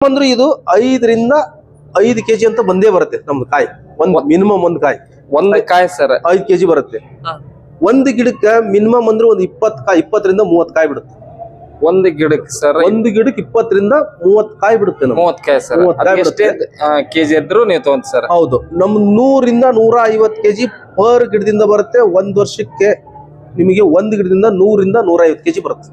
ಅಂದ್ರೆ ಇದು ಐದರಿಂದ ಐದು ಕೆಜಿ ಅಂತ ಬಂದೇ ಬರುತ್ತೆ ನಮ್ದು ಕಾಯಿ. ಒಂದ್ ಮಿನಿಮಮ್ ಒಂದ್ ಕಾಯಿ. ಒಂದ್ ಕಾಯಿ ಸರ್. ಐದು ಕೆಜಿ ಬರುತ್ತೆ. ಒಂದ್ ಗಿಡಕ್ಕೆ ಮಿನಿಮಮ್ ಅಂದ್ರೆ ಒಂದ್ ಇಪ್ಪತ್ ಕಾಯಿ ಇಪ್ಪತ್ತರಿಂದ ಮೂವತ್ ಕಾಯಿ ಬಿಡುತ್ತೆ. ಒಂದ್ ಗಿಡಕ್ಕೆ ಸರ್ ಒಂದ್ ಗಿಡಕ್ಕೆ ಇಪ್ಪತ್ತರಿಂದ ಮೂವತ್ ಕಾಯಿ ಬಿಡುತ್ತೆ ಮೂವತ್ ಕಾಯಿ ಸರ್. ಕೆಜಿ ಇದ್ರು ನೀವು ತಗೊಂಡ್ ಸರ್. ಹೌದು. ನಮ್ ನೂರಿಂದ ನೂರ ಐವತ್ ಕೆಜಿ ಪರ್ ಗಿಡದಿಂದ ಬರುತ್ತೆ. ಒಂದ್ ವರ್ಷಕ್ಕೆ ನಿಮಗೆ ಒಂದ್ ಗಿಡದಿಂದ ನೂರಿಂದ ನೂರ ಐವತ್ ಕೆಜಿ ಬರುತ್ತೆ.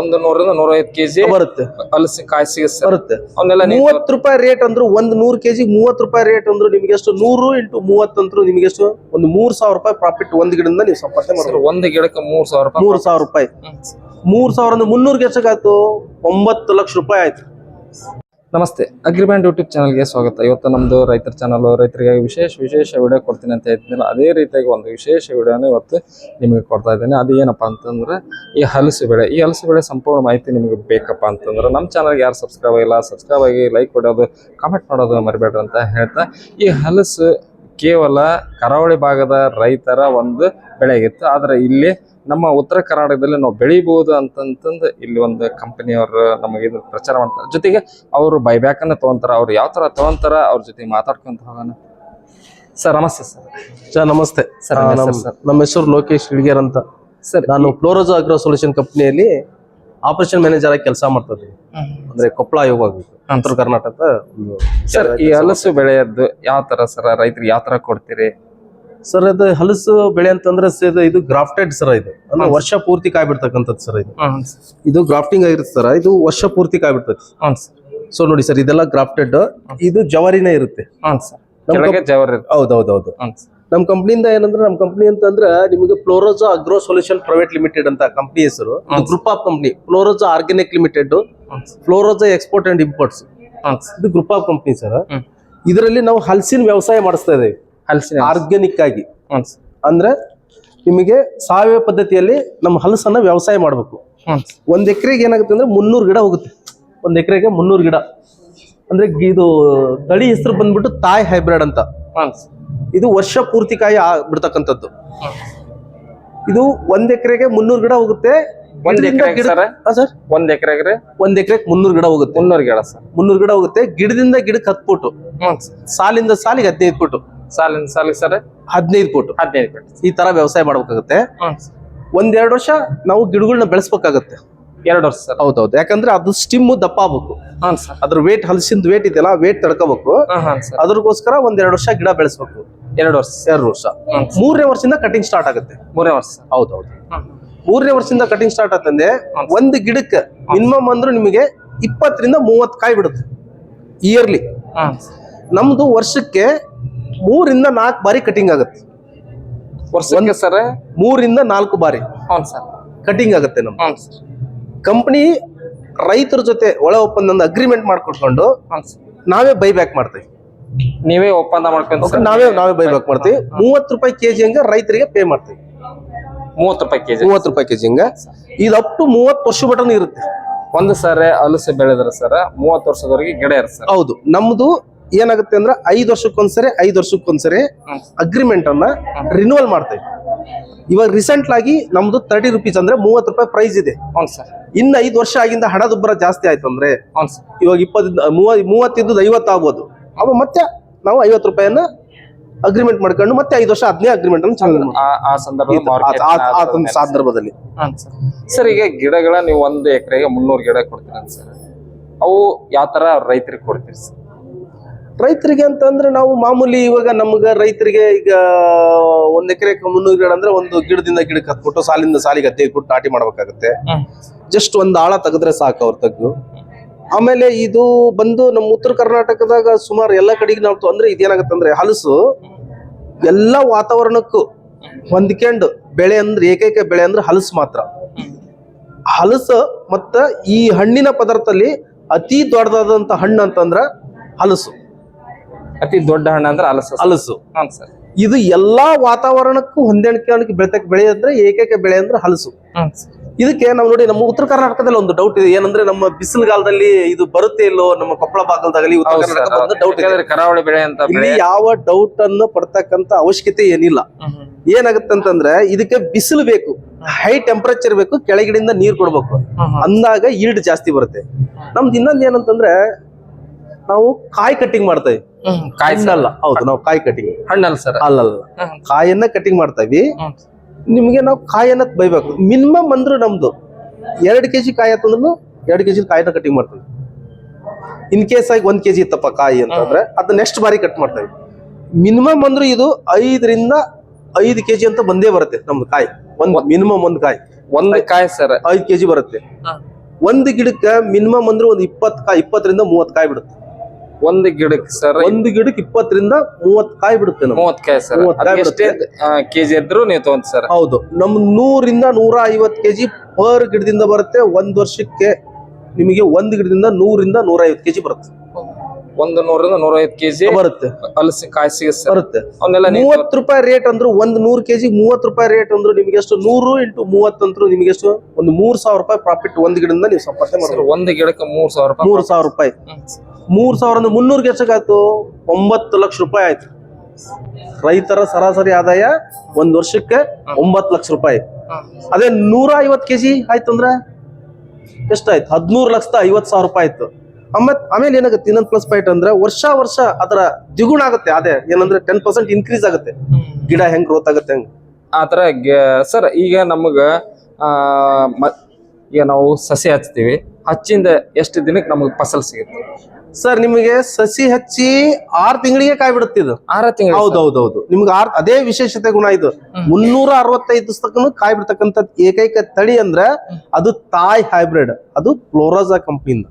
ಒಂದು ನೂರಿಂದ ನೂರ ಐದು ಕೆಜಿ ಬರುತ್ತೆ. ಹಲಸಿ ಕಾಯಿ ಸಿಗುತ್ತೆ ಬರುತ್ತೆ. ಅವನ್ನೆಲ್ಲ ನೀವು ಮೂವತ್ ರೂಪಾಯಿ ರೇಟ್ ಅಂದ್ರು ಒಂದ್ ನೂರ್ ಕೆಜಿ ಮೂವತ್ತು ರೂಪಾಯಿ ರೇಟ್ ಅಂದ್ರು ನಿಮ್ಗೆ ಎಷ್ಟು? ನೂರು ಇಂಟು ಮೂವತ್ ಅಂದ್ರು ನಿಮಗೆ ಎಷ್ಟು? ಒಂದು ಮೂರ್ ಸಾವಿರ ರೂಪಾಯಿ ಪ್ರಾಫಿಟ್ ಒಂದ್ ಗಿಡದಿಂದ ನೀವು ಸಂಪಾದನೆ ಮಾಡ್ಬೋದು. ಒಂದ್ ಗಿಡಕ್ಕೆ ಮೂರ್ ಸಾವಿರ ರೂಪಾಯಿ ಮೂರ್ ಸಾವಿರ ರೂಪಾಯಿ. ಮೂರ್ ಸಾವಿರ ಮುನ್ನೂರ್ ಮುನ್ನೂರ್ಗೆ ಆಯ್ತು ಒಂಬತ್ತು ಲಕ್ಷ ರೂಪಾಯಿ ಆಯ್ತು. ನಮಸ್ತೆ. ಅಗ್ರಿಬ್ಯಾಂಡ್ ಯೂಟ್ಯೂಬ್ ಚಾನಲ್ಗೆ ಸ್ವಾಗತ. ಇವತ್ತು ನಮ್ಮದು ರೈತರ ಚಾನಲ್, ರೈತರಿಗಾಗಿ ವಿಶೇಷ ವಿಶೇಷ ವಿಡಿಯೋ ಕೊಡ್ತೀನಿ ಅಂತ ಹೇಳ್ತಿದ್ದಿಲ್ಲ ಅದೇ ರೀತಿಯಾಗಿ ಒಂದು ವಿಶೇಷ ವಿಡಿಯೋನ ಇವತ್ತು ನಿಮಗೆ ಕೊಡ್ತಾ ಇದ್ದೇನೆ. ಅದು ಏನಪ್ಪ ಅಂತಂದ್ರೆ, ಈ ಹಲಸು ಬೆಳೆ. ಈ ಹಲಸು ಬೆಳೆ ಸಂಪೂರ್ಣ ಮಾಹಿತಿ ನಿಮಗೆ ಬೇಕಪ್ಪ ಅಂತಂದ್ರೆ, ನಮ್ಮ ಚಾನಲ್ಗೆ ಯಾರು ಸಬ್ಸ್ಕ್ರೈಬ್ ಆಗಿಲ್ಲ ಸಬ್ಸ್ಕ್ರೈಬ್ ಆಗಿ ಲೈಕ್ ಕೊಡೋದು ಕಾಮೆಂಟ್ ಮಾಡೋದು ಮರಿಬೇಡ್ರಿ ಅಂತ ಹೇಳ್ತಾ, ಈ ಹಲಸು ಕೇವಲ ಕರಾವಳಿ ಭಾಗದ ರೈತರ ಒಂದು ಬೆಳೆ ಆದರೆ ಆದ್ರೆ ಇಲ್ಲಿ ನಮ್ಮ ಉತ್ತರ ಕರ್ನಾಟಕದಲ್ಲಿ ನಾವು ಬೆಳಿಬಹುದು ಅಂತಂತಂದು ಇಲ್ಲಿ ಒಂದು ಕಂಪನಿಯವರು ನಮಗೆ ಪ್ರಚಾರ ಮಾಡ್ತಾರೆ. ಜೊತೆಗೆ ಅವರು ಬೈಬ್ಯಾಕ್ ಅನ್ನ ತಗೊಂತಾರ. ಅವ್ರು ಯಾವ ತರ ತಗೊಂತಾರ ಅವ್ರ ಜೊತೆ ಮಾತಾಡ್ಕೊಂತ ಹೋಗೋಣ. ಸರ್ ನಮಸ್ತೆ ಸರ್. ಸರ್ ನಮಸ್ತೆ. ಸರ್, ನಿಮ್ಮ ನಮ್- ಹೆಸರು ಲೋಕೇಶ್ ಹಿಡಿಗೇರ್ ಅಂತ. ಸರ್ ನಾನು ಫ್ಲೋರೋಜೋ ಅಗ್ರೋ ಸೊಲ್ಯೂಷನ್ ಕಂಪ್ನಿಯಲ್ಲಿ ಆಪರೇಷನ್ ಮ್ಯಾನೇಜರ್ ಆಗಿ ಕೆಲಸ ಮಾಡ್ತಾ ಇದ್ದೀನಿ ಅಂದ್ರೆ ಕೊಪ್ಪಳ ಯೋಗ ಉತ್ತರ ಕರ್ನಾಟಕ ಸರ್ ಈ ಹಲಸು ಬೆಳೆಯದ್ದು ಯಾವ ತರ ಸರ್? ರೈತರಿಗೆ ಯಾವ ತರ ಕೊಡ್ತೀರಿ? ಸರ್ ಅದು ಹಲಸು ಬೆಳೆ ಅಂತಂದ್ರೆ ಸರ್ ಇದು- ಗ್ರಾಫ್ಟೆಡ್ ಸರ್ ಇದು. ಅಂದ್ರೆ ವರ್ಷ ಪೂರ್ತಿ ಕಾಯಿ ಬಿಡ್ತಕ್ಕಂಥದ್ದು ಸರ್ ಇದು. ಇದು ಗ್ರಾಫ್ಟಿಂಗ್ ಆಗಿರುತ್ತೆ ಸರ್ ಇದು ವರ್ಷ ಪೂರ್ತಿ ಕಾಯಿ ಬಿಡ್ತೈತಿ ಹ್ಞೂ ಸರ್. ಸೊ ನೋಡಿ ಸರ್ ಇದೆಲ್ಲ ಗ್ರಾಫ್ಟೆಡ್ ಇದು ಜವಾರಿನೇ ಇರುತ್ತೆ. ಹೌದೌದೌದು. ನಮ್ ಕಂಪ್ನಿಯಿಂದ ಏನಂದ್ರೆ ನಮ್ ಕಂಪ್ನಿ ಅಂತಂದ್ರೆ ನಿಮಗೆ Florosa agro solution private limited ಅಂತ ಕಂಪ್ನಿ ಹೆಸರು. Group of company Florosa organic limited Florosa export and imports ಇದು ಗ್ರೂಪ್ ಆಫ್ ಕಂಪ್ನಿ ಸರ್. ಇದರಲ್ಲಿ ನಾವು ಹಲಸಿನ ವ್ಯವಸಾಯ ಮಾಡಿಸ್ತಾ ಇದ್ದೇವೆ. ಹಲಸಿನ ಆರ್ಗ್ಯಾನಿಕ್ ಆಗಿ. ಅಂದ್ರೆ ನಿಮಗೆ ಸಾವಯವ ಪದ್ಧತಿಯಲ್ಲಿ ನಮ್ಮ ಹಲಸನ್ನ ವ್ಯವಸಾಯ ಮಾಡಬೇಕು. ಒಂದ್ ಎಕರೆಗೆ ಏನಾಗುತ್ತೆ ಅಂದ್ರೆ ಮುನ್ನೂರು ಗಿಡ ಹೋಗುತ್ತೆ. ಒಂದ್ ಎಕರೆಗೆ ಮುನ್ನೂರು ಗಿಡ. ಅಂದ್ರೆ ಇದು ತಳಿ ಹೆಸರು ಬಂದ್ಬಿಟ್ಟು ತಾಯ್ ಹೈಬ್ರಿಡ್ ಅಂತ. ಇದು ವರ್ಷ ಪೂರ್ತಿ ಕಾಯಿ ಬಿಡ್ತಕ್ಕಂಥದ್ದು. ಇದು ಒಂದ್ ಎಕರೆಗೆ ಮುನ್ನೂರು ಗಿಡ ಹೋಗುತ್ತೆ. ಒಂದ್ ಎಕರೆಗೆ ಒಂದ್ ಎಕರೆಗೆ? ಮುನ್ನೂರು ಗಿಡ ಹೋಗುತ್ತೆ. ಮುನ್ನೂರು ಗಿಡ ಸರ್. ಮುನ್ನೂರು ಗಿಡ ಹೋಗುತ್ತೆ. ಗಿಡದಿಂದ ಗಿಡಕ್ಕೆ ಹತ್ತು ಫುಟ್ ಸಾಲಿಂದ ಸಾಲಿಗೆ ಹದಿನೈದು ಫುಟ್ ಸಾಲಿನ ಸಾಲಿಗೆ ಸರ್? ಹದಿನೈದು ಫುಟ್. ಹದಿನೈದು ಫೀಟ್. ಈ ತರ ವ್ಯವಸಾಯ ಮಾಡ್ಬೇಕಾಗುತ್ತೆ. ಒಂದೆರಡು ಸರ್ ಒಂದ್ ಎರಡು ವರ್ಷ ನಾವು ಗಿಡಗಳನ್ನ ಬೆಳೆಸ್ಬೇಕಾಗತ್ತೆ. ಎರಡು ವರ್ಷ ಸರ್. ಹೌದೌದು. ಯಾಕಂದ್ರೆ ಅದು ಸ್ಟಿಮ್ ದಪ್ಪ ಆಗ್ಬೇಕು. ಹಾಂ ಸರ್. ಅದ್ರ ವೇಟ್ ಹಲಸಿಂದ ವೇಟ್ ಇದೆಯಲ್ಲ ವೇಟ್ ತಡ್ಕೋಬೇಕು. ಅದ್ರಗೋಸ್ಕರ ಒಂದೆರಡು ವರ್ಷ ಗಿಡ ಬೆಳೆಸ್ಬೇಕು. ಎರಡು ವರ್ಷ ಎರಡು ವರ್ಷ. ಮೂರನೇ ವರ್ಷದಿಂದ ಕಟಿಂಗ್ ಸ್ಟಾರ್ಟ್ ಆಗುತ್ತೆ. ಮೂರನೇ ವರ್ಷ ಹೌದೌದು. ಮೂರನೇ ವರ್ಷದಿಂದ ಕಟಿಂಗ್ ಸ್ಟಾರ್ಟ್ ಆತಂದ್ರೆ ಒಂದ್ ಗಿಡಕ್ಕೆ ಮಿನಿಮಮ್ ಅಂದ್ರೂ ನಿಮಗೆ ಇಪ್ಪತ್ತರಿಂದ ಮೂವತ್ತು ಕಾಯಿ ಬಿಡುತ್ತೆ. ಇಯರ್ಲಿ ನಮ್ದು ವರ್ಷಕ್ಕೆ ಮೂರಿಂದ ನಾಲ್ಕು ಬಾರಿ ಕಟಿಂಗ್ ಆಗುತ್ತೆ. ವರ್ಷಕ್ಕೆ ಸರ್? ಮೂರಿಂದ ನಾಲ್ಕು ಬಾರಿ. ಹೌನ್ ಸರ್. ಕಟಿಂಗ್ ಆಗುತ್ತೆ ನಮ್ಮ ಸರ್. ಕಂಪನಿ ರೈತರ ಜೊತೆ ಒಳ ಒಪ್ಪಂದ ಅಗ್ರಿಮೆಂಟ್ ಮಾಡ್ಕೊಟ್ಕೊಂಡು ಹ್ಞೂ ಸರ್. ನಾವೇ ಬೈ ಬ್ಯಾಕ್ ಮಾಡ್ತೀವಿ. ನೀವೇ ಒಪ್ಪಂದ ಮಾಡ್ಕೊಂಡು ನಾವೇ ನಾವೇ ಬೈ ಬ್ಯಾಕ್ ಮಾಡ್ತೀವಿ. ಮೂವತ್ತು ರೂಪಾಯಿ ಕೆಜಿ ಹಂಗೆ ರೈತರಿಗೆ ಪೇ ಮಾಡ್ತೀವಿ. ಮೂವತ್ತು ರೂಪಾಯಿ ಕೆಜಿ. ಮೂವತ್ತು ರೂಪಾಯಿ ಕೆಜಿ ಹಂಗ. ಇದು ಅಪ್ ಟು ಮೂವತ್ತು ವರ್ಷ ಬಟನ್ ಇರುತ್ತೆ. ಒಂದು ಸರ್ ಅಲಸೆ ಬೆಳೆದ್ರೆ ಸರ್ ಮೂವತ್ತು ವರ್ಷದವರೆಗೆ ಗಿಡ ಇರುತ್ತೆ ಸರ್. ಹೌದು. ನಮ್ದು ಏನಾಗುತ್ತೆ ಅಂದ್ರೆ ಐದು ವರ್ಷಕ್ಕೊಂದ್ಸರಿ ಐದು ವರ್ಷಕ್ಕೊಂದ್ಸರಿ ಅಗ್ರಿಮೆಂಟ್ ಅನ್ನ ರಿನ್ಯೂವಲ್ ಮಾಡ್ತೇವೆ. ಇವಾಗ ರೀಸೆಂಟ್ ಆಗಿ ನಮ್ದು ತರ್ಟಿ ರುಪೀಸ್ ಅಂದ್ರೆ ಮೂವತ್ತು ರೂಪಾಯಿ ಪ್ರೈಸ್ ಇದೆ. ಇನ್ನು ಐದು ವರ್ಷ ಆಗಿಂದ ಹಣದುಬ್ಬರ ಜಾಸ್ತಿ ಆಯ್ತು ಅಂದ್ರೆ ಇವಾಗ ಇಪ್ಪತ್ತಿಂದ ಮೂವ ಮೂವತ್ತಿದ್ದು ಐವತ್ತು ಆಗ್ಬೋದು. ಅವ ಮತ್ತೆ ನಾವು ಐವತ್ತು ರೂಪಾಯಿಯನ್ನ ಅಗ್ರಿಮೆಂಟ್ ಮಾಡ್ಕೊಂಡು ಮತ್ತೆ ಐದು ವರ್ಷ ಹದಿನೈದು ಅಗ್ರಿಮೆಂಟ್ ಅನ್ನು ಚಾಲನೆ ಮಾಡ್ತೀವಿ. ಆ- ಸಂದರ್ಭದಲ್ಲಿ ಸರ್. ಈಗ ಗಿಡಗಳ ನೀವು ಒಂದು ಎಕರೆಗೆ ಮುನ್ನೂರು ಗಿಡ ಕೊಡ್ತೀರ ಸರ್? ಅವು ಯಾವ ತರ ರೈತರಿಗೆ ಕೊಡ್ತೀರಿ ಸರ್? ರೈತರಿಗೆ ಅಂತಂದ್ರೆ ನಾವು ಮಾಮೂಲಿ ಇವಾಗ ನಮ್ಗೆ ರೈತರಿಗೆ ಈಗ ಒಂದ್ ಎಕರೆ ಮುನ್ನೂರು ಗಿಡ ಅಂದ್ರೆ ಒಂದು ಗಿಡದಿಂದ ಗಿಡಕ್ಕೆ ಹತ್ಬಿಟ್ಟು ಸಾಲಿಂದ ಸಾಲಿಗೆ ಹತ್ತಿ ಕೊಟ್ಟು ನಾಟಿ ಮಾಡ್ಬೇಕಾಗತ್ತೆ. ಜಸ್ಟ್ ಒಂದ್ ಆಳ ತೆಗೆದ್ರೆ ಸಾಕು ಅವ್ರ ತಗ್ಗು. ಆಮೇಲೆ ಇದು ಬಂದು ನಮ್ಮ ಉತ್ತರ ಕರ್ನಾಟಕದಾಗ ಸುಮಾರು ಎಲ್ಲ ಕಡೆಗೆ ನಾವು ಅಂದ್ರೆ ಇದೇನಾಗತ್ತೆ ಅಂದ್ರೆ ಹಲಸು ಎಲ್ಲ ವಾತಾವರಣಕ್ಕೂ ಹೊಂದ್ಕೊಂಡು ಬೆಳೆ ಅಂದ್ರೆ ಏಕೈಕ ಬೆಳೆ ಅಂದ್ರೆ ಹಲಸು ಮಾತ್ರ. ಹಲಸು ಮತ್ತ ಈ ಹಣ್ಣಿನ ಪದಾರ್ಥದಲ್ಲಿ ಅತಿ ದೊಡ್ಡದಾದಂತ ಹಣ್ಣು ಅಂತಂದ್ರ ಹಲಸು. ಅತಿ ದೊಡ್ಡ ಹಣ್ಣು ಅಂದ್ರೆ ಹಲಸು ಅಲಸು. ಹಲಸು ಸರ್. ಇದು ಎಲ್ಲಾ ವಾತಾವರಣಕ್ಕೂ ಹೊಂದಾಣಿಕೆ ಬೆಳೆತಕ್ಕೆ ಬೆಳೆ ಅಂದ್ರೆ ಏಕೈಕ ಬೆಳೆ ಅಂದ್ರೆ ಹಲಸು. ಇದಕ್ಕೆ ನಾವು ನೋಡಿ ನಮ್ಮ ಉತ್ತರ ಕರ್ನಾಟಕದಲ್ಲಿ ಒಂದು ಡೌಟ್ ಇದೆ. ಏನಂದ್ರೆ ನಮ್ಮ ಬಿಸಿಲುಗಾಲದಲ್ಲಿ ಇದು ಬರುತ್ತೆ ಇಲ್ಲೋ ನಮ್ಮ ಕೊಪ್ಪಳ ಭಾಗದಲ್ಲಿ ಉತ್ತರ ಕರ್ನಾಟಕದ ಕರ್ನಾಟಕ ಒಂದು ಡೌಟ್ ಇದೆ. ಕರಾವಳಿ ಬೆಳೆ ಅಂತ ಇಲ್ಲಿ ಯಾವ ಡೌಟ್ ಅನ್ನು ಪಡ್ತಕ್ಕಂತ ಅವಶ್ಯಕತೆ ಏನಿಲ್ಲ. ಏನಾಗುತ್ತೆ ಅಂತಂದ್ರೆ ಇದಕ್ಕೆ ಬಿಸಿಲು ಬೇಕು ಹೈ ಟೆಂಪರೇಚರ್ ಬೇಕು ಕೆಳಗಿಡಿಂದ ನೀರ್ ಕೊಡ್ಬೇಕು. ಅಂದಾಗ ಈಡ್ ಜಾಸ್ತಿ ಬರುತ್ತೆ. ನಮ್ದು ಇನ್ನೊಂದ್ ಏನಂತಂದ್ರೆ ನಾವು ಕಾಯಿ ಕಟ್ಟಿಂಗ್ ಮಾಡ್ತೇವೆ. ಕಾಯಿ ಹಣ್ಣಲ್ಲ. ಹೌದು ನಾವು ಕಾಯಿ ಕಟ್ಟಿಂಗ್ ಹಣ್ಣಲ್ಲ ಸರ್. ಅಲ್ಲಲ್ಲ. ಕಾಯನ್ನ ಕಟ್ಟಿಂಗ್ ಮಾಡ್ತೇವಿ. ನಿಮ್ಗೆ ನಾವು ಕಾಯನ್ನ ಬೈಬೇಕು ಮಿನಿಮಮ್ ಅಂದ್ರೆ ನಮ್ದು ಎರಡು ಕೆಜಿ ಕಾಯಿ ಆತಂದ್ರು ಎರಡು ಕೆಜಿ ಕಾಯಿನ ಕಟಿಂಗ್ ಮಾಡ್ತೇವೆ. ಇನ್ ಕೇಸ್ ಆಗಿ ಒಂದ್ ಕೆಜಿ ಇತ್ತಪ್ಪ ಕಾಯಿ ಅಂತಂದ್ರೆ ಅದನ್ನ ನೆಕ್ಸ್ಟ್ ಬಾರಿ ಕಟ್ ಮಾಡ್ತೇವೆ. ಮಿನಿಮಮ್ ಅಂದ್ರೆ ಇದು ಐದರಿಂದ ಐದು ಕೆಜಿ ಅಂತ ಬಂದೇ ಬರುತ್ತೆ ನಮ್ದು ಕಾಯಿ. ಒಂದ್ ಮಿನಿಮಮ್ ಒಂದ್ ಕಾಯಿ. ಒಂದ್ ಕಾಯಿ ಸರ್. ಐದು ಕೆಜಿ ಬರುತ್ತೆ. ಒಂದ್ ಗಿಡಕ್ಕೆ ಮಿನಿಮಮ್ ಅಂದ್ರೆ ಒಂದ್ ಇಪ್ಪತ್ ಕಾಯಿ ಇಪ್ಪತ್ತರಿಂದ ಮೂವತ್ ಕಾಯಿ ಬಿಡುತ್ತೆ. ಒಂದು ಗಿಡಕ್ಕೆ ಸರ್ ಒಂದು ಗಿಡಕ್ಕೆ ಇಪ್ಪತ್ತರಿಂದ ಮೂವತ್ ಕಾಯಿ ಬಿಡುತ್ತೆ ನಮ್ಗೆ. ಮೂವತ್ ಕಾಯಿ ಸರ್. ಮೂವತ್ತು ಕಾಯಿ ಎಷ್ಟೇ ಕೆಜಿ ಇದ್ರು ನೀವು ತಗೊಂತ ಸರ್. ಹೌದು. ನಮ್ ನೂರಿಂದ ನೂರ ಐವತ್ ಕೆಜಿ ಪರ್ ಗಿಡದಿಂದ ಬರುತ್ತೆ. ಒಂದ್ ವರ್ಷಕ್ಕೆ ನಿಮಗೆ ಒಂದ್ ಗಿಡದಿಂದ ನೂರಿಂದ ನೂರ ಐವತ್ತು ಕೆಜಿ ಬರುತ್ತೆ. ಒಂದು ನೂರಿಂದ ನೂರೈವತ್ತು ಕೆಜಿ ಬರುತ್ತೆ. ಅಲ್ಸಿ ಕಾಯಿ ಸಿಗುತ್ತೆ ಬರುತ್ತೆ. ಅವನ್ನೆಲ್ಲ ನೀವು ಮೂವತ್ ರೂಪಾಯಿ ರೇಟ್ ಅಂದ್ರು ಒಂದ್ ನೂರ್ ಕೆಜಿ ಮೂವತ್ತು ರೂಪಾಯಿ ರೇಟ್ ಅಂದ್ರು ನಿಮ್ಗೆ ಎಷ್ಟು ನೂರು ಇಂಟು ಮೂವತ್ ಅಂದ್ರು ನಿಮ್ಗೆ ಎಷ್ಟು ಒಂದು ಮೂರ್ ಸಾವಿರ ರೂಪಾಯಿ ಪ್ರಾಫಿಟ್ ಒಂದ್ ಗಿಡದಿಂದ ನೀವು ಸಂಪಾದನೆ ಮಾಡ್ಬೋದು. ಒಂದು ಗಿಡಕ್ಕೆ ಮೂರ್ ಸಾವಿರ ರೂಪಾಯಿ ಮೂರ್ ಸಾವಿರ ರೂಪಾಯಿ. ಮೂರ್ ಸಾವಿರ ಅಂದ್ರೆ ಮುನ್ನೂರ್ಗೆ ಎಷ್ಟಾಯ್ತು ಒಂಬತ್ತು ಲಕ್ಷ ರೂಪಾಯಿ ಆಯ್ತು. ರೈತರ ಸರಾಸರಿ ಆದಾಯ ಒಂದ್ ವರ್ಷಕ್ಕೆ ಒಂಬತ್ತು ಲಕ್ಷ ರೂಪಾಯಿ. ಅದೇ ನೂರ ಐವತ್ ಕೆಜಿ ಆಯ್ತು ಅಂದ್ರೆ ಎಷ್ಟಾಯ್ತು? ಹದಿಮೂರು ಲಕ್ಷದ ಐವತ್ ಸಾವಿರ ರೂಪಾಯಿ ಆಯ್ತು. ಆಮೇಲೆ ಆಮೇಲೆ ಏನಾಗುತ್ತೆ? ಇನ್ನೊಂದು ಪ್ಲಸ್ ಪಾಯಿಂಟ್ ಅಂದ್ರೆ ವರ್ಷ ವರ್ಷ ಅದರ ದ್ವಿಗುಣ ಆಗುತ್ತೆ. ಅದೇ ಏನಂದ್ರೆ ಟೆನ್ ಪರ್ಸೆಂಟ್ ಇನ್ಕ್ರೀಸ್ ಆಗುತ್ತೆ. ಗಿಡ ಹೆಂಗ್ ಗ್ರೋತ್ ಆಗುತ್ತೆ ಹೆಂಗ್. ಆತರ ಸರ್ ಈಗ ನಮಗ ಈಗ ನಾವು ಸಸಿ ಹಚ್ತೀವಿ. ಹಚ್ಚಿಂದ ಎಷ್ಟು ದಿನಕ್ಕೆ ನಮಗೆ ಫಸಲ್ ಸಿಗುತ್ತೆ? ಸರ್ ನಿಮಗೆ ಸಸಿ ಹಚ್ಚಿ ಆರ್ ತಿಂಗಳಿಗೆ ಕಾಯಿ ಬಿಡುತ್ತೆ ಇದು. ಆರ ತಿಂಗಳು ಹೌದೌದೌದು. ನಿಮ್ಗೆ ಆರ್ ಅದೇ ವಿಶೇಷತೆ ಗುಣ ಇದು. ಮುನ್ನೂರ ಅರವತ್ತೈದು ದಿವಸಕ್ಕೂ ಕಾಯಿ ಬಿಡ್ತಕ್ಕಂಥ ಏಕೈಕ ತಳಿ ಅಂದ್ರೆ ಅದು ತಾಯ್ ಹೈಬ್ರಿಡ್. ಅದು ಫ್ಲೋರಾಜಾ ಕಂಪ್ನಿಯಿಂದ.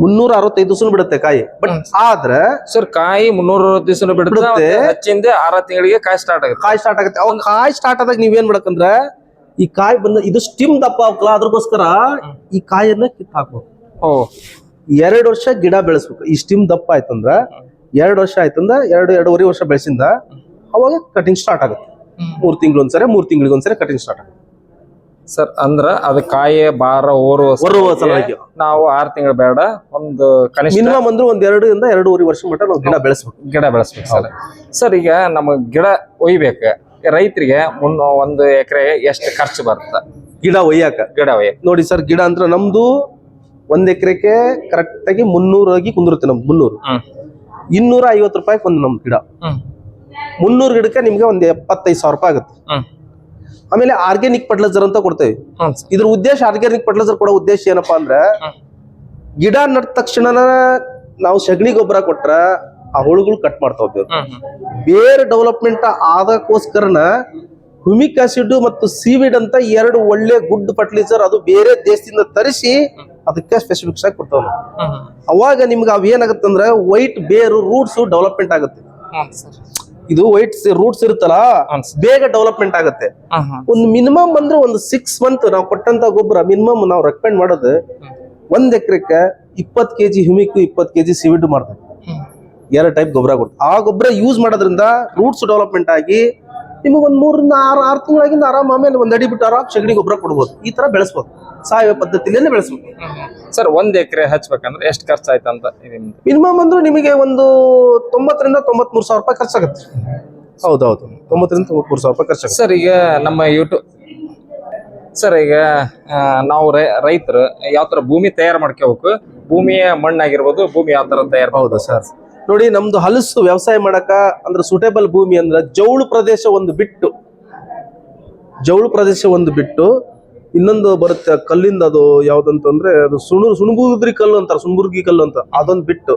ಮುನ್ನೂರ ಅರವತ್ತೈದು ದಿವಸ ಬಿಡುತ್ತೆ ಕಾಯಿ. ಬಟ್ ಆದ್ರೆ ಸರ್ ಕಾಯಿ ಮುನ್ನೂರ ಅರವತ್ತು ದಿವಸ ಬಿಡುತ್ತೆ. ಹಚ್ಚಿಂದ ಆರ ತಿಂಗಳಿಗೆ ಕಾಯಿ ಸ್ಟಾರ್ಟ್ ಆಗುತ್ತೆ. ಕಾಯಿ ಸ್ಟಾರ್ಟ್ ಆಗುತ್ತೆ. ಅವಾಗ ಕಾಯಿ ಸ್ಟಾರ್ಟ್ ಆದಾಗ ನೀವೇನ್ ಮಾಡಕಂದ್ರೆ ಈ ಕಾಯಿ ಬಂದ ಇದು ಸ್ಟಿಮ್ ದಪ್ಪ ಹಾಕಲ್ಲ ಅದ್ರಗೋಸ್ಕರ ಈ ಕಾಯನ್ನ ಕಿತ್ ಹಾಕ್ಬೇಕು. ಎರಡು ವರ್ಷ ಗಿಡ ಬೆಳೆಸ್ಬೇಕು. ಈ ಸ್ಟಿಮ್ ದಪ್ಪ ಆಯ್ತಂದ್ರ ಎರಡು ವರ್ಷ ಆಯ್ತಂದ್ರ ಎರಡು ಎರಡೂವರೆ ವರ್ಷ ಬೆಳೆಸಿಂದ ಅವಾಗ ಕಟಿಂಗ್ ಸ್ಟಾರ್ಟ್ ಆಗುತ್ತೆ. ಮೂರ್ ತಿಂಗಳು ಒಂದ್ಸರಿ ಮೂರ್ ತಿಂಗಳಿಗೆ ಒಂದ್ಸರಿ ಕಟಿಂಗ್ ಸ್ಟಾರ್ಟ್ ಆಗುತ್ತೆ. ಸರ್ ಅಂದ್ರ ಅದ ಕಾಯಿ ಬಾರ ಓರುವ ಸಲುವಾಗಿ ನಾವು ಆರ್ ತಿಂಗಳು ಬೇಡ ಒಂದು ಕನಿಷ್ಠ ಮಿನಿಮಮ್ ಅಂದ್ರೆ ಒಂದ್ ಎರಡರಿಂದ ಎರಡೂವರೆ ವರ್ಷ ಮಟ್ಟ ನಾವು ಗಿಡ ಬೆಳೆಸ್ಬೇಕು. ಗಿಡ ಬೆಳೆಸ್ಬೇಕು ಸರ್. ಸರ್ ಈಗ ನಮಗ್ ಗಿಡ ಒಯ್ಬೇಕು. ರೈತರಿಗೆ ಮುನ್ನ ಒಂದು ಎಕರೆಗೆ ಎಷ್ಟು ಖರ್ಚು ಬರುತ್ತೆ? ಗಿಡ ಒಯ್ಯಾಕ. ಗಿಡ ಒಯ್ಯ. ನೋಡಿ ಸರ್ ಗಿಡ ಅಂದ್ರೆ ನಮ್ದು ಒಂದ್ ಎಕರೆಗೆ ಕರೆಕ್ಟ್ ಆಗಿ ಮುನ್ನೂರಾಗಿ ಕುಂದಿರುತ್ತೆ ನಮ್ದು ಮುನ್ನೂರು. ಇನ್ನೂರ ಐವತ್ತು ರೂಪಾಯಿ ಒಂದು ನಮ್ ಗಿಡ. ಮುನ್ನೂರು ಗಿಡಕ್ಕೆ ನಿಮ್ಗೆ ಒಂದ್ ಎಪ್ಪತ್ತೈದು ಸಾವಿರ ರೂಪಾಯಿ ಆಗುತ್ತೆ. ಆಮೇಲೆ ಆರ್ಗ್ಯಾನಿಕ್ ಫರ್ಟಿಲೈಸರ್ ಅಂತ ಕೊಡ್ತೇವೆ. ಇದ್ರ ಉದ್ದೇಶ ಆರ್ಗ್ಯಾನಿಕ್ ಫರ್ಟಿಲೈಸರ್ ಕೊಡೋ ಉದ್ದೇಶ ಏನಪ್ಪಾ ಅಂದ್ರೆ. ಗಿಡ ನಟ್ ತಕ್ಷಣ ನಾವು ಸಗಣಿ ಗೊಬ್ಬರ ಕೊಟ್ರ ಆ ಹುಳುಗಳು ಕಟ್ ಮಾಡ್ತಾವ್ ಬೇರು. ಡೆವಲಪ್ಮೆಂಟ್ ಆದಕ್ಕೋಸ್ಕರನ ಹುಮಿಕ್ ಆಸಿಡ್ ಮತ್ತು ಸೀವಿಡ್ ಅಂತ ಎರಡು ಒಳ್ಳೆ ಗುಡ್ ಫರ್ಟಿಲೈಸರ್ ಅದು ಬೇರೆ ದೇಶದಿಂದ ತರಿಸಿ ಅದಕ್ಕೆ ಸ್ಪೆಸಿಫಿಕ್ಸ್ ಆಗಿ ಕೊಡ್ತಾವ ಅವಾಗ ನಿಮ್ಗೆ ಅವ್ ಏನಾಗುತ್ತೆ ಅಂದ್ರೆ ವೈಟ್ ಬೇರು ರೂಟ್ಸ್ ಡೆವಲಪ್ಮೆಂಟ್ ಆಗುತ್ತೆ ಇದು ವೈಟ್ ರೂಟ್ಸ್ ಇರುತ್ತಲ್ಲ ಬೇಗ ಡೆವಲಪ್ಮೆಂಟ್ ಆಗುತ್ತೆ. ಒಂದು ಮಿನಿಮಮ್ ಅಂದ್ರೆ ಒಂದು ಸಿಕ್ಸ್ ಮಂತ್ ನಾವು ಕೊಟ್ಟಂತ ಗೊಬ್ಬರ ಮಿನಿಮಮ್ ನಾವು ರೆಕಮೆಂಡ್ ಮಾಡೋದು ಒಂದ್ ಎಕರೆಕ್ಕೆ ಇಪ್ಪತ್ ಕೆಜಿ ಹ್ಯೂಮಿಕ್ ಇಪ್ಪತ್ ಕೆಜಿ ಸಿವಿಡ್ ಮಾಡ್ತಾರೆ. ಎರಡು ಟೈಪ್ ಗೊಬ್ಬರ ಕೊಡ್ತಾರೆ. ಆ ಗೊಬ್ಬರ ಯೂಸ್ ಮಾಡೋದ್ರಿಂದ ರೂಟ್ಸ್ ಡೆವಲಪ್ಮೆಂಟ್ ಆಗಿ ನಿಮಗೆ ಒಂದು ಮೂರರಿಂದ ಆರು ಆರು ತಿಂಗಳಾಗಿಂದ ಆರಾಮ ಆಮೇಲೆ ಒಂದು ಅಡಿ ಬಿಟ್ಟು ಆರಾಮ್ ಸಗಣಿ ಗೊಬ್ಬರ ಕೊಡ್ಬೋದು. ಈ ತರ ಬೆಳೆಸ್ಬೋದು. ಸಾವಯವ ಪದ್ಧತಿಯಲ್ಲೇ ಬೆಳೆಸ್ಬೋದು. ಸರ್ ಒಂದ್ ಎಕರೆ ಹಚ್ಬೇಕಂದ್ರೆ ಎಷ್ಟು ಖರ್ಚು ಆಯ್ತು ಅಂತ ಮಿನಿಮಮ್ ಅಂದ್ರೆ ನಿಮಗೆ ಒಂದು ತೊಂಬತ್ತರಿಂದ ತೊಂಬತ್ಮೂರು ಸಾವಿರ ರೂಪಾಯಿ ಖರ್ಚಾಗುತ್ತೆ. ಹೌದೌದು. ತೊಂಬತ್ತರಿಂದ ತೊಂಬತ್ಮೂರು ಸಾವಿರ ರೂಪಾಯಿ ಖರ್ಚಾಗುತ್ತೆ. ಸರ್ ಈಗ ನಮ್ಮ ಯೂಟ್ಯೂಬ್ ಸರ್ ಈಗ ನಾವು ರೈತರು ಯಾವ ತರ ಭೂಮಿ ತಯಾರು ಮಾಡ್ಕೋಬೇಕು ಭೂಮಿಯ ಮಣ್ಣಾಗಿರ್ಬೋದು ಭೂಮಿ ಯಾವ ತರ ತಯಾರು ಹೌದಾ ಸರ್. ನೋಡಿ, ನಮ್ದು ಹಲಸು ವ್ಯವಸಾಯ ಮಾಡಕ ಅಂದ್ರೆ ಸೂಟೇಬಲ್ ಭೂಮಿ ಅಂದ್ರೆ ಜೌಳು ಪ್ರದೇಶ ಒಂದು ಬಿಟ್ಟು, ಜೌಳು ಪ್ರದೇಶ ಒಂದು ಬಿಟ್ಟು, ಇನ್ನೊಂದು ಬರುತ್ತೆ ಕಲ್ಲಿಂದ ಅದು ಯಾವ್ದಂತಂದ್ರೆ ಅದು ಸುಣು ಸುಣಬುದ್ರಿ ಕಲ್ಲು ಅಂತಾರೆ ಸುಣಬುರ್ಗಿ ಕಲ್ಲು ಅಂತ, ಅದೊಂದು ಬಿಟ್ಟು.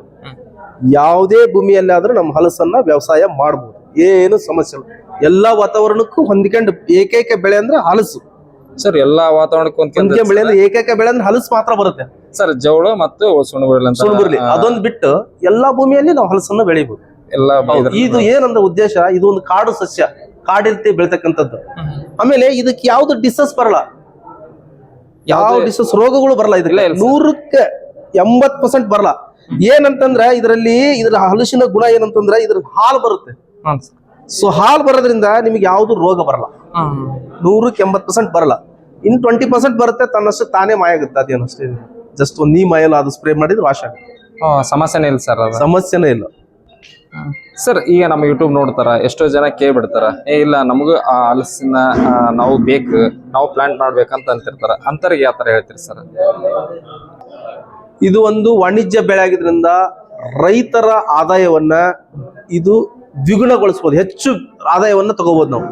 ಯಾವುದೇ ಭೂಮಿಯಲ್ಲಿ ಆದ್ರೂ ನಮ್ಮ ಹಲಸನ್ನ ವ್ಯವಸಾಯ ಮಾಡ್ಬೋದು. ಏನು ಸಮಸ್ಯೆ ಇಲ್ಲ. ಎಲ್ಲಾ ವಾತಾವರಣಕ್ಕೂ ಹೊಂದಿಕೊಂಡು ಏಕೈಕ ಬೆಳೆ ಅಂದ್ರೆ ಹಲಸು. ಸರ್ ಎಲ್ಲಾ ವಾತಾವರಣಕ್ಕೆ ಬೆಳೆ ಅಂದ್ರೆ ಏಕೈಕ ಬೆಳೆ ಅಂದ್ರೆ ಹಲಸು ಮಾತ್ರ ಬರುತ್ತೆ. ಸರ್ ಜೋಳ ಮತ್ತು ಅಂತ ಸುಣಬುರ್ಲಿ ಆ, ಅದೊಂದು ಬಿಟ್ಟು ಎಲ್ಲಾ ಭೂಮಿಯಲ್ಲಿ ನಾವು ಹಲಸನ್ನ ಬೆಳಿಬಹುದು ಎಲ್ಲ ಇದು ಏನಂದ್ರೆ ಉದ್ದೇಶ ಇದು ಒಂದು ಕಾಡು ಸಸ್ಯ ಕಾಡಿರ್ತಿ ಬೆಳಿತಕ್ಕಂಥದ್ದು. ಆಮೇಲೆ ಇದಕ್ಕೆ ಯಾವ್ದು ಡಿಸಸ್ ಬರಲ್ಲ. ಯಾವ ಡಿಸಸ್ ರೋಗಗಳು ಬರಲ್ಲ ಇದ್ರಲ್ಲಿ ಇದಕ್ಕೆ. ನೂರಕ್ಕೆ ಎಂಬತ್ ಪರ್ಸೆಂಟ್ ಬರಲ್ಲ. ಏನಂತಂದ್ರೆ ಇದರಲ್ಲಿ ಇದ್ರ ಹಲಸಿನ ಗುಣ ಏನಂತಂದ್ರೆ ಇದ್ರ ಹಾಲು ಬರುತ್ತೆ. ಸೊ ಹಾಲು ಬರೋದ್ರಿಂದ ನಿಮ್ಗೆ ಯಾವ್ದು ರೋಗ ಬರಲ್ಲ. ನೂರಕ್ಕೆ ಎಂಬತ್ ಪರ್ಸೆಂಟ್ ಬರಲ್ಲ. ಇನ್ ಟ್ವೆಂಟಿ ಪರ್ಸೆಂಟ್ ಬರುತ್ತೆ ತನ್ನಷ್ಟು ತಾನೇ ಮಾಯ ಆಗುತ್ತೆ ಅದೇನಷ್ಟೇ ಜಸ್ಟ್ ಒಂದು ನೀ ಮಾಯಲ್ಲ ಅದು ಸ್ಪ್ರೇ ಮಾಡಿದ್ರೆ ವಾಶ್ ಆಗುತ್ತೆ. ಸಮಸ್ಯೆನೇ ಇಲ್ಲ ಸರ್ ಸಮಸ್ಯೆನೇ ಇಲ್ಲ. ಸರ್ ಈಗ ನಮ್ಮ ಯೂಟ್ಯೂಬ್ ನೋಡ್ತಾರ? ಎಷ್ಟೋ ಜನ ಕೇಳ್ಬಿಡ್ತಾರ? ಏ ಇಲ್ಲ ನಮಗೂ ಆ ಹಲಸಿನ ನಾವು ಬೇಕು ನಾವು ಪ್ಲಾಂಟ್ ಮಾಡ್ಬೇಕಂತ ಅಂತಿರ್ತಾರ? ಅಂತರಿಗೆ ಯಾವ ತರ ಹೇಳ್ತೀರಿ ಸರ್? ಇದು ಒಂದು ವಾಣಿಜ್ಯ ಬೆಳೆ ಆಗಿದ್ರಿಂದ ರೈತರ ಆದಾಯವನ್ನ ಇದು ದ್ವಿಗುಣಗೊಳಿಸಬಹುದು ಹೆಚ್ಚು ಆದಾಯವನ್ನು ತಗೋಬಹುದು ನಾವು.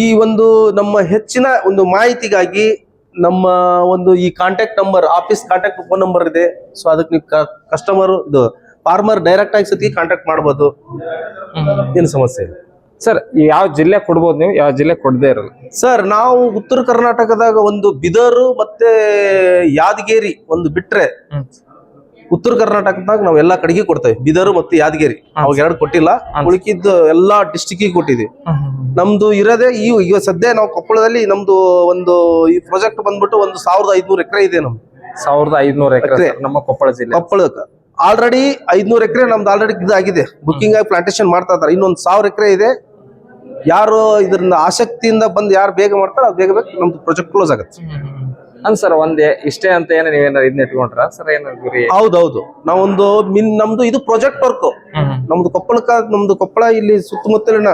ಈ ಒಂದು ನಮ್ಮ ಹೆಚ್ಚಿನ ಒಂದು ಮಾಹಿತಿಗಾಗಿ ನಮ್ಮ ಒಂದು ಈ contact number office contact phone number ಇದೆ. ಸೊ ಅದಕ್ಕೆ ನೀವು ಕಸ್ಟಮರ್ ಇದು ಫಾರ್ಮರ್ ಡೈರೆಕ್ಟ್ ಆಗಿ ಸತಿ ಕಾಂಟ್ಯಾಕ್ಟ್ ಮಾಡ್ಬೋದು. ಏನು ಸಮಸ್ಯೆ ಇಲ್ಲ. ಸರ್ ಯಾವ ಜಿಲ್ಲೆ ಕೊಡ್ಬೋದು ನೀವು? ಯಾವ ಜಿಲ್ಲೆ ಕೊಡದೇ ಇರಲ್ಲ. ಸರ್ ನಾವು ಉತ್ತರ ಕರ್ನಾಟಕದಾಗ ಒಂದು ಬಿದರು ಮತ್ತೆ ಯಾದಗಿರಿ ಒಂದು ಬಿಟ್ರೆ ಉತ್ತರ ಕರ್ನಾಟಕದಾಗ ನಾವು ಎಲ್ಲಾ ಕಡೆಗೆ ಕೊಡ್ತೇವೆ. ಬಿದರು ಮತ್ತು ಯಾದಗಿರಿ. ಅವಾಗ ಎರಡು ಕೊಟ್ಟಿಲ್ಲ. ಉಳಿಕಿದ್ದು ಎಲ್ಲಾ ಡಿಸ್ಟಿಕ್ ಕೊಟ್ಟಿದ್ವಿ. ನಮ್ದು ಇರೋದೇ ಈ ಈಗ ಸದ್ಯ ನಾವು ಕೊಪ್ಪಳದಲ್ಲಿ ನಮ್ದು ಒಂದು ಈ ಪ್ರಾಜೆಕ್ಟ್ ಬಂದ್ಬಿಟ್ಟು ಒಂದು ಸಾವಿರದ ಐದ್ನೂರು ಎಕರೆ ಇದೆ ನಮ್ದು. ಸಾವಿರದ ಐದ್ನೂರ ಎಕರೆ. ನಮ್ಮ ಕೊಪ್ಪಳ ಜಿಲ್ಲೆ. ಕೊಪ್ಪಳಕ್ಕೆ. ಆಲ್ರೆಡಿ ಐದ್ನೂರು ಎಕರೆ ನಮ್ದು ಆಲ್ರೆಡಿ ಇದಾಗಿದೆ ಬುಕ್ಕಿಂಗ್ ಆಗಿ ಪ್ಲಾಂಟೇಶನ್ ಮಾಡ್ತಾ ಇದಾರೆ ಇನ್ನೊಂದು ಸಾವಿರ ಎಕರೆ ಇದೆ. ಯಾರು ಇದರಿಂದ ಆಸಕ್ತಿಯಿಂದ ಬಂದು ಯಾರು ಬೇಗ ಮಾಡ್ತಾರೆ ಅದು ಬೇಗ ಬೇಗ ನಮ್ದು ಪ್ರಾಜೆಕ್ಟ್ ಕ್ಲೋಸ್ ಆಗುತ್ತೆ. ಅಂದ್ ಸರ್ ಒಂದೇ ಇಷ್ಟೇ ಅಂತ ಏನೋ ನೀವೇನಾರ ಇದನ್ನ ಇಟ್ಕೊಂಡ್ರ? ಸರ್ ಏನ ಗುರಿ ಹೌದೌದು. ನಾವೊಂದು ಮಿನ್ ನಮ್ದು ಇದು ಪ್ರಾಜೆಕ್ಟ್ ವರ್ಕ್ ನಮ್ದು ಕೊಪ್ಪಳಕ್ಕ ನಮ್ದು ಕೊಪ್ಪಳ ಇಲ್ಲಿ ಸುತ್ತಮುತ್ತಲಿನ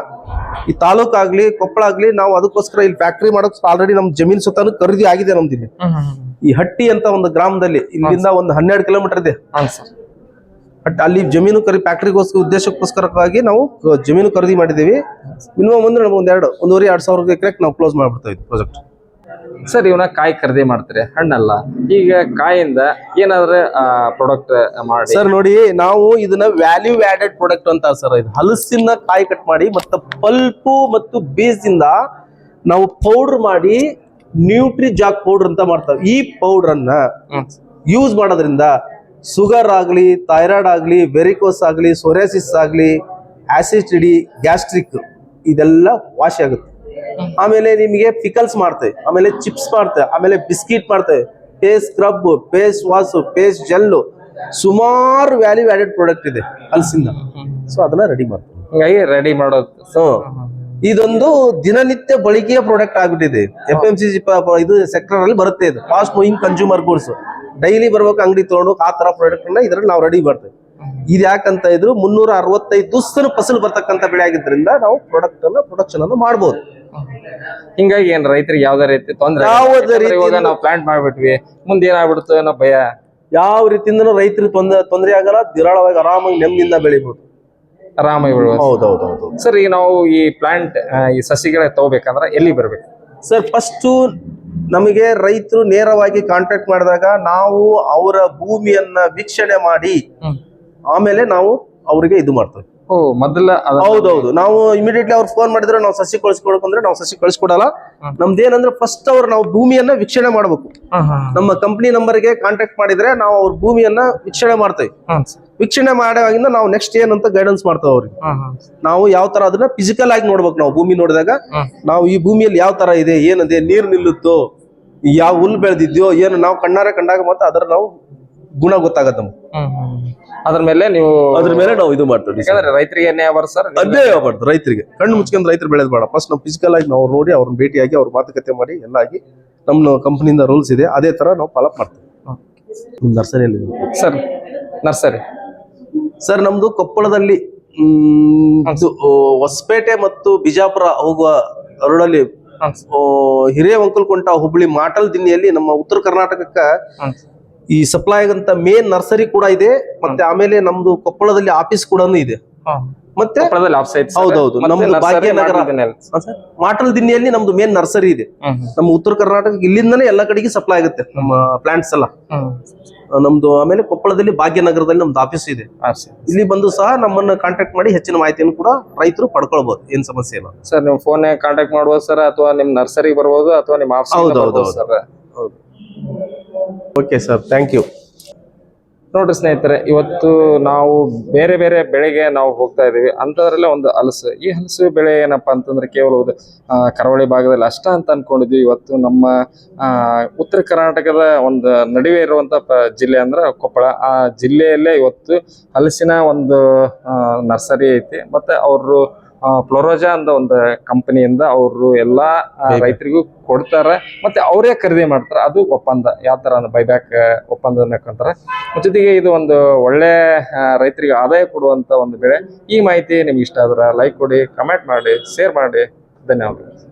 ಈ ತಾಲೂಕ್ ಆಗ್ಲಿ ಕೊಪ್ಪಳ ಆಗ್ಲಿ ನಾವು ಅದಕ್ಕೋಸ್ಕರ ಇಲ್ಲಿ ಫ್ಯಾಕ್ಟ್ರಿ ಮಾಡಕ್ ಆಲ್ರೆಡಿ ನಮ್ ಜಮೀನ್ ಸುತ್ತಾನು ಖರೀದಿ ಆಗಿದೆ ನಮ್ದು ಇಲ್ಲಿ. ಈ ಹಟ್ಟಿ ಅಂತ ಒಂದು ಗ್ರಾಮದಲ್ಲಿ ಇಲ್ಲಿಂದ ಒಂದು ಹನ್ನೆರಡು ಕಿಲೋಮೀಟರ್ ಇದೆ. ಹಾಂ ಸರ್ ಬಟ್ ಅಲ್ಲಿ ಜಮೀನು ಖರೀ ಫ್ಯಾಕ್ಟ್ರಿಗೋಸ್ಕರ ಉದ್ದೇಶಕ್ಕೋಸ್ಕರವಾಗಿ ನಾವು ಜಮೀನು ಖರೀದಿ ಮಾಡಿದೀವಿ ಮಿನಿಮಮ್ ಅಂದ್ರೆ ನಮ್ಗೆ ಒಂದೆರಡು ಎರಡು ಒಂದೂವರೆ ಎರಡು ಸಾವಿರ ಎಕರೆ ನಾವು ಕ್ಲೋಸ್ ಮಾಡ್ಬಿಡ್ತಾ ಇದ್ವಿ ಪ್ರಾಜೆಕ್ಟ್ ಸರ್ ಇವನ್ನ ಕಾಯಿ ಖರೀದಿ ಮಾಡ್ತಾರೆ ಹಣ್ಣಲ್ಲ. ಈಗ ಕಾಯಿಂದ ಏನಾದ್ರೆ ಪ್ರಾಡಕ್ಟ್ ಮಾಡಿ. ಸರ್ ನೋಡಿ ನಾವು ಇದನ್ನ ವ್ಯಾಲ್ಯೂ ಆಡೆಡ್ ಪ್ರಾಡಕ್ಟ್ ಅಂತ ಸರ್ ಇದು ಹಲಸಿನ ಕಾಯಿ ಕಟ್ ಮಾಡಿ ಮತ್ತೆ ಪಲ್ಪು ಮತ್ತು ಬೀಜದಿಂದ ನಾವು ಪೌಡರ್ ಮಾಡಿ ನ್ಯೂಟ್ರಿ ಜಾಕ್ ಪೌಡರ್ ಅಂತ ಮಾಡ್ತಾವೆ. ಈ ಪೌಡರ್ ಅನ್ನ ಯೂಸ್ ಮಾಡೋದ್ರಿಂದ ಶುಗರ್ ಆಗಲಿ ಥೈರಾಯ್ಡ್ ಆಗಲಿ ವೆರಿಕೋಸ್ ಆಗಲಿ ಸೊರೆಸಿಸ್ ಆಗಲಿ ಆಸಿಡಿಟಿ ಗ್ಯಾಸ್ಟ್ರಿಕ್ ಇದೆಲ್ಲ ವಾಸಿ ಆಗುತ್ತೆ. ಆಮೇಲೆ ನಿಮಗೆ ಪಿಕಲ್ಸ್ ಮಾಡ್ತೇವೆ ಆಮೇಲೆ ಚಿಪ್ಸ್ ಮಾಡ್ತೇವೆ ಆಮೇಲೆ ಬಿಸ್ಕಿಟ್ ಮಾಡ್ತೇವೆ face scrub face wash face gel ಸುಮಾರು ವ್ಯಾಲ್ಯೂ ಆಡೆಡ್ ಪ್ರಾಡಕ್ಟ್ ಇದೆ ಹಲಸಿಂದ ಸೊ ಅದನ್ನ ರೆಡಿ ಮಾಡ್ತೀವಿ ಹಿಂಗಾಗಿ ರೆಡಿ ಮಾಡೋದು. ಸೊ ಇದೊಂದು ದಿನನಿತ್ಯ ಬಳಕೆಯ ಪ್ರಾಡಕ್ಟ್ ಆಗ್ಬಿಟ್ಟಿದೆ. ಎಫ್ ಎಂ ಸಿ ಇದು ಸೆಕ್ಟರ್ ಅಲ್ಲಿ ಬರುತ್ತೆ ಇದು. Fast moving consumer goods daily ಬರ್ಬೇಕು ಅಂಗಡಿ ತಗೊಂಡು ಆ ತರ ಪ್ರಾಡಕ್ಟ್ ಅನ್ನ ಇದ್ರಲ್ಲಿ ನಾವು ರೆಡಿ ಮಾಡ್ತೇವೆ ಇದು ಯಾಕಂತ ಇದ್ರು ಮುನ್ನೂರ ಅರವತ್ತೈದು ದಿವಸ ಫಸಲು ಬರ್ತಕ್ಕಂಥ ಬೆಳೆ ಆಗಿದ್ರಿಂದ ನಾವು ಪ್ರಾಡಕ್ಟ್ ಅನ್ನ ಪ್ರೊಡಕ್ಷನ್ ಅನ್ನು ಮಾಡ್ಬೋದು. ಹಿಂಗಾಗಿ ಏನ್ ರೈತರಿಗೆ ಯಾವ್ದೇ ರೀತಿ ತೊಂದರೆ ಯಾವುದೇ ಇವಾಗ ನಾವು ಪ್ಲಾಂಟ್ ಮಾಡ್ಬಿಟ್ವಿ ಮುಂದೆ ಏನಾಗ್ಬಿಡುತ್ತೋ ಅನ್ನೋ ಭಯ. ಯಾವ ರೀತಿಯಿಂದ ರೈತರಿಗೆ ತೊಂದರೆ ತೊಂದರೆ ಆಗಲ್ಲ ಧಿರಾಳವಾಗಿ ಆರಾಮಾಗಿ ನೆಮ್ಮದಿಯಿಂದ ಬೆಳಿಬಹುದು ಆರಾಮಾಗಿ ಬೆಳಿಬಹುದು ಸರ್ ಈಗ ನಾವು ಈ ಪ್ಲಾಂಟ್ ಈ ಸಸಿಗಳ ತಗೋಬೇಕಂದ್ರೆ ಎಲ್ಲಿ ಬರ್ಬೇಕು? ಸರ್ ಫಸ್ಟು ನಮಗೆ ರೈತರು ನೇರವಾಗಿ ಕಾಂಟ್ಯಾಕ್ಟ್ ಮಾಡಿದಾಗ ನಾವು ಅವರ ಭೂಮಿಯನ್ನ ವೀಕ್ಷಣೆ ಮಾಡಿ ಆಮೇಲೆ ನಾವು ಅವರಿಗೆ ಇದು ಮಾಡ್ತೇವೆ. ಓ ಮೊದಲ ಹೌದೌದು. ನಾವು ಇಮಿಡಿಯೇಟ್ಲಿ ಅವ್ರು ಫೋನ್ ಮಾಡಿದ್ರೆ ನಾವು ಸಸಿ ಕಳಿಸ್ಕೊಡಕ್ ಅಂದ್ರೆ ನಾವು ಸಸಿ ಕಳಿಸ್ಕೊಡಲ್ಲ. ನಮ್ದೇನಂದ್ರೆ ಫಸ್ಟ್ ಅವ್ರು ನಾವು ಭೂಮಿಯನ್ನ ವೀಕ್ಷಣೆ ಮಾಡಬೇಕು. ನಮ್ಮ ಕಂಪನಿ ನಂಬರ್ಗೆ ಕಾಂಟ್ಯಾಕ್ಟ್ ಮಾಡಿದ್ರೆ ನಾವು ಅವ್ರ ಭೂಮಿಯನ್ನ ವೀಕ್ಷಣೆ ಮಾಡ್ತೇವೆ. ವೀಕ್ಷಣೆ ಮಾಡೋವಾಗಿಂದ ನಾವು ನೆಕ್ಸ್ಟ್ ಏನಂತ ಗೈಡೆನ್ಸ್ ಮಾಡ್ತೇವೆ ಅವ್ರಿಗೆ. ನಾವು ಯಾವ ತರ ಅದನ್ನ ಫಿಸಿಕಲ್ ಆಗಿ ನೋಡ್ಬೇಕು ನಾವು ಭೂಮಿ ನೋಡಿದಾಗ. ನಾವು ಈ ಭೂಮಿಯಲ್ಲಿ ಯಾವ ತರ ಇದೆ ಏನಿದೆ ನೀರು ನಿಲ್ಲುತ್ತೋ ಯಾವ ಹುಲ್ ಬೆಳೆದಿದ್ಯೋ ಏನು ನಾವು ಕಣ್ಣಾರೆ ಕಂಡಾಗ ಮತ್ತೆ ಅದರ ನಾವು ಗುಣ ಗೊತ್ತಾಗತ್ತೆ ನಮ್ಗೆ. ಅದ್ರ ಮೇಲೆ ನೀವು ಅದ್ರ ಮೇಲೆ ನಾವು ಇದು ಮಾಡ್ತೀವಿ ಯಾಕಂದ್ರೆ ರೈತರಿಗೆ ಏನೇ ಬರ್ ಸರ್ ಅದೇ ಆಗ್ಬಾರ್ದು ರೈತರಿಗೆ. ಕಣ್ಣು ಮುಚ್ಕೊಂಡು ರೈತರು ಬೆಳೆದ್ ಬೇಡ. ಫಸ್ಟ್ ನಾವು ಫಿಸಿಕಲ್ ಆಗಿ ನಾವು ನೋಡಿ ಅವ್ರನ್ನ ಭೇಟಿಯಾಗಿ ಅವ್ರ ಮಾತುಕತೆ ಮಾಡಿ ಎಲ್ಲ ಆಗಿ ನಮ್ಮ ಕಂಪನಿಯಿಂದ ರೂಲ್ಸ್ ಇದೆ. ಅದೇ ತರ ನಾವು ಫಾಲೋ ಮಾಡ್ತೀವಿ. ನರ್ಸರಿಯಲ್ಲಿ ಸರ್ ನರ್ಸರಿ. ಸರ್ ನಮ್ದು ಕೊಪ್ಪಳದಲ್ಲಿ ಮ್, ಇದು, ಆ, ಹೊಸಪೇಟೆ ಮತ್ತು ಬಿಜಾಪುರ ಹೋಗುವ ರೋಡಲ್ಲಿ ಹಿರಿಯ ಆ, ಕುಂಟ ಹುಬ್ಳಿ ಮಾಟಲ್ ದಿನ್ನಿಯಲ್ಲಿ ನಮ್ಮ ಉತ್ತರ ಕರ್ನಾಟಕಕ್ಕ ಈ ಸಪ್ಲೈ ಆಗಂತ ಮೇನ್ ನರ್ಸರಿ ಕೂಡ ಇದೆ ಮತ್ತೆ ಆಮೇಲೆ ನಮ್ದು ಕೊಪ್ಪಳದಲ್ಲಿ ಆಫೀಸ್ ಕೂಡ ಇದೆ. ಮತ್ತೆ ಹೌದೌದು. ನಮ್ದು ಭಾಗ್ಯನಗರ. ಮಾಟಲ್ ದಿನ್ನಿಯಲ್ಲಿ ನಮ್ದು ಮೇನ್ ನರ್ಸರಿ ಇದೆ. ನಮ್ಮ ಉತ್ತರ ಕರ್ನಾಟಕ ಇಲ್ಲಿಂದನೇ ಎಲ್ಲ ಕಡೆಗೆ ಸಪ್ಲೈ ಆಗುತ್ತೆ ನಮ್ಮ ಪ್ಲಾಂಟ್ಸ್ ಎಲ್ಲ. ನಮ್ದು ಆಮೇಲೆ ಕೊಪ್ಪಳದಲ್ಲಿ ಭಾಗ್ಯನಗರದಲ್ಲಿ ನಮ್ದು ಆಫೀಸ್ ಇದೆ. ಇಲ್ಲಿ ಬಂದು ಸಹ ನಮ್ಮನ್ನ ಕಾಂಟ್ಯಾಕ್ಟ್ ಮಾಡಿ ಹೆಚ್ಚಿನ ಮಾಹಿತಿಯನ್ನು ಕೂಡ ರೈತರು ಪಡ್ಕೊಳ್ಬಹುದು ಏನ್ ಸಮಸ್ಯೆ ಇಲ್ಲ. ಸರ್ ನೀವು ಫೋನ್ ಕಾಂಟ್ಯಾಕ್ಟ್ ಮಾಡ್ಬೋದು ಸರ್ ಅಥವಾ ನಿಮ್ ನರ್ಸರಿ ಬರಬಹುದು ಅಥವಾ ನಿಮ್ಮ ಆಫೀಸ್ ಹೌದು, ಹೌದು, ಹೌದು. ಓಕೆ ಸರ್ ಥ್ಯಾಂಕ್ ಯು ನೋಡ್ರಿ ಸ್ನೇಹಿತರೆ, ಇವತ್ತು ನಾವು ಬೇರೆ ಬೇರೆ ಬೆಳೆಗೆ ನಾವು ಹೋಗ್ತಾ ಇದ್ದೀವಿ. ಅಂಥದ್ರಲ್ಲೇ ಒಂದು ಹಲಸು. ಈ ಹಲಸು ಬೆಳೆ ಏನಪ್ಪ ಅಂತಂದ್ರೆ ಕೇವಲ ಒಂದು ಕರಾವಳಿ ಭಾಗದಲ್ಲಿ ಅಷ್ಟ ಅಂತ ಅಂದ್ಕೊಂಡಿದ್ವಿ ಇವತ್ತು ನಮ್ಮ ಉತ್ತರ ಕರ್ನಾಟಕದ ಒಂದು ನಡುವೆ ಇರುವಂಥ ಜಿಲ್ಲೆ ಅಂದ್ರೆ ಕೊಪ್ಪಳ. ಆ ಜಿಲ್ಲೆಯಲ್ಲೇ ಇವತ್ತು ಹಲಸಿನ ಒಂದು ನರ್ಸರಿ ಐತಿ. ಮತ್ತೆ ಅವರು ಫ್ಲೋರೋಜಾ ಅಂತ ಒಂದು ಕಂಪನಿಯಿಂದ ಅವರು ಎಲ್ಲಾ ರೈತರಿಗೂ ಕೊಡ್ತಾರೆ. ಮತ್ತೆ ಅವರೇ ಖರೀದಿ ಮಾಡ್ತಾರೆ. ಅದು ಒಪ್ಪಂದ. ಯಾವ ತರ ಬೈಬ್ಯಾಕ್ ಒಪ್ಪಂದ ಹಾಕೊಂತಾರೆ. ಜೊತೆಗೆ ಇದು ಒಂದು ಒಳ್ಳೆ ರೈತರಿಗೆ ಆದಾಯ ಕೊಡುವಂತ ಒಂದು ಬೆಳೆ. ಈ ಮಾಹಿತಿ ನಿಮ್ಗೆ ಇಷ್ಟ ಆದ್ರೆ ಲೈಕ್ ಕೊಡಿ ಕಮೆಂಟ್ ಮಾಡಿ ಶೇರ್ ಮಾಡಿ. ಧನ್ಯವಾದಗಳು.